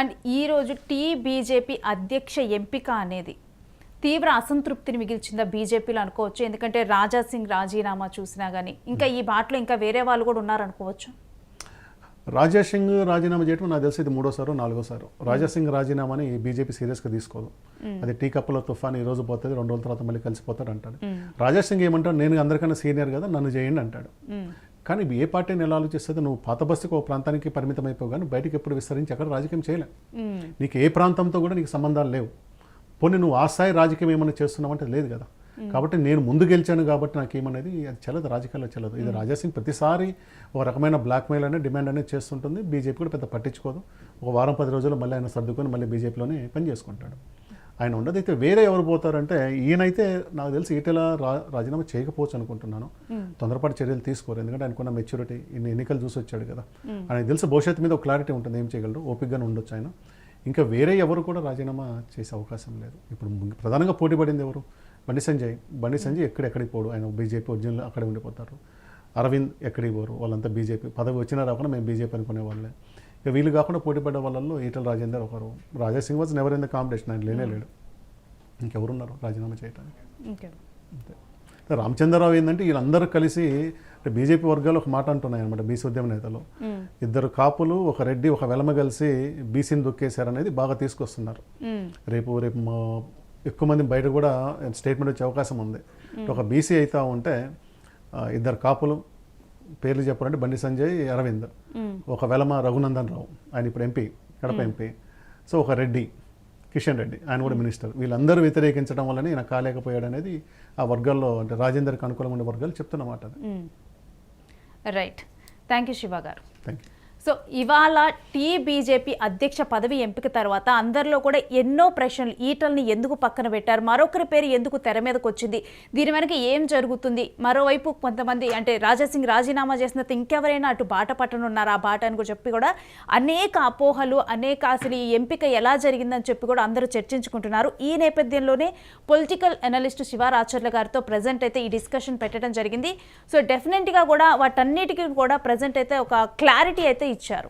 And ఈరోజు tea BJP అధ్యక్ష ఎంపిక అనేది తీవ్ర అసంతృప్తిని మిగిల్చిందా బీజేపీలో అనుకోవచ్చు? ఎందుకంటే రాజా సింగ్ రాజీనామా చూసినా కానీ ఇంకా ఈ బాటలో ఇంకా వేరే వాళ్ళు కూడా ఉన్నారనుకోవచ్చు. రాజా సింగ్ రాజీనామా చేయడం నాకు తెలిసి ఇది మూడోసారో నాలుగోసారో. రాజా సింగ్ రాజీనామాని బీజేపీ సీరియస్గా తీసుకోదు. అది టీ కప్పుల తుఫాన్ ఈ రోజు పోతుంది రెండు రోజుల తర్వాత మళ్ళీ కలిసిపోతాడు అంటాడు. రాజా సింగ్ ఏమంటాడు? నేను అందరికన్నా సీనియర్ కదా నన్ను చేయండి అంటాడు. కానీ ఏ పార్టీని ఎలా ఆలోచిస్తుంది? నువ్వు పాత బస్సుకు ఒక ప్రాంతానికి పరిమితం అయిపోవు కానీ బయటికి ఎప్పుడు విస్తరించి అక్కడ రాజకీయం చేయలేవు. నీకు ఏ ప్రాంతంతో కూడా నీకు సంబంధాలు లేవు. పోనీ నువ్వు ఆ స్థాయి రాజకీయం ఏమైనా చేస్తున్నావంటే లేదు కదా. కాబట్టి నేను ముందు గెలిచాను కాబట్టి నాకు ఏమనేది అది చెల్లదు రాజకీయాల్లో చెల్లదు. ఇది రాజాసింగ్ ప్రతిసారి ఒక రకమైన బ్లాక్మెయిల్ అనే డిమాండ్ అనేది చేస్తుంటుంది. బీజేపీ కూడా పెద్ద పట్టించుకోదు. ఒక వారం పది రోజుల్లో మళ్ళీ ఆయన సర్దుకొని మళ్ళీ బీజేపీలోనే పని చేసుకుంటాడు ఆయన ఉండదు. అయితే వేరే ఎవరు పోతారంటే ఈయనైతే నాకు తెలిసి ఈటెల రా రాజీనామా చేయకపోవచ్చు అనుకుంటున్నాను. తొందరపాటు చర్యలు తీసుకోరు. ఎందుకంటే ఆయనకున్న మెచ్యూరిటీ ఇన్ని ఎన్నికలు చూసి వచ్చాడు కదా. ఆయనకు తెలిసి భవిష్యత్తు మీద ఒక క్లారిటీ ఉంటుంది. ఏం చేయగలరు? ఓపికగానే ఉండొచ్చు ఆయన. ఇంకా వేరే ఎవరు కూడా రాజీనామా చేసే అవకాశం లేదు. ఇప్పుడు ప్రధానంగా పోటీ పడింది ఎవరు? బండి సంజయ్. బండి సంజయ్ ఎక్కడెక్కడికి పోడు? ఆయన బీజేపీ ఒరిజినల్ అక్కడే ఉండిపోతారు. అరవింద్ ఎక్కడికి పోరు? వాళ్ళంతా బీజేపీ. పదవి వచ్చినా రాకుండా మేము బీజేపీ అనుకునే వాళ్ళే. ఇక వీళ్ళు కాకుండా పోటీ పడ్డ వాళ్ళల్లో ఈటల రాజేందర్ ఒకరు. Raja Singh was never in the competition ఆయన లేనే లేడు. ఇంకెవరున్నారు రాజీనామా చేయడానికి అంతే. రామచంద్రరావు ఏంటంటే వీళ్ళందరూ కలిసి బీజేపీ వర్గాలు ఒక మాట అంటున్నాయి అనమాట బీసీ ఉద్యమ నేతలు. ఇద్దరు కాపులు ఒక రెడ్డి ఒక వెలమ కలిసి బీసీని దొక్కేశారనేది బాగా తీసుకొస్తున్నారు. రేపు రేపు ఎక్కువ మంది బయట కూడా స్టేట్మెంట్ వచ్చే అవకాశం ఉంది. ఒక బీసీ అవుతా ఉంటే ఇద్దరు కాపులు పేర్లు చెప్పాలంటే బండి సంజయ్ అరవింద్. ఒక వెలమ రఘునందన్ రావు ఆయన ఇప్పుడు ఎంపీ కడప ఎంపీ. సో ఒక రెడ్డి కిషన్ రెడ్డి ఆయన కూడా మినిస్టర్. వీళ్ళందరూ వ్యతిరేకించడం వల్లనే ఈయన కాలేకపోయాడు అనేది ఆ వర్గాల్లో అంటే రాజేందర్కి అనుకూలంగా ఉండే వర్గాలు చెప్తున్నమాట రైట్. థ్యాంక్ యూ శివ గారు. థ్యాంక్ యూ సో ఇవాళ టీ బీజేపీ అధ్యక్ష పదవి ఎంపిక తర్వాత అందరిలో కూడా ఎన్నో ప్రశ్నలు ఈటల్ని ఎందుకు పక్కన పెట్టారు మరొకరి పేరు ఎందుకు తెర మీదకి వచ్చింది దీని వెనక ఏం జరుగుతుంది మరోవైపు కొంతమంది అంటే రాజాసింగ్ రాజీనామా చేసిన ఇంకెవరైనా అటు బాట పట్టనున్నారు ఆ బాట అని చెప్పి కూడా అనేక అపోహలు అనేక అసలు ఈ ఎంపిక ఎలా జరిగిందని చెప్పి కూడా అందరూ చర్చించుకుంటున్నారు. ఈ నేపథ్యంలోనే పొలిటికల్ అనలిస్ట్ శివారాచర్ల గారితో ప్రజెంట్ అయితే ఈ డిస్కషన్ పెట్టడం జరిగింది. సో డెఫినెట్గా కూడా వాటన్నిటికీ కూడా ప్రజెంట్ అయితే ఒక క్లారిటీ అయితే ఇచ్చారు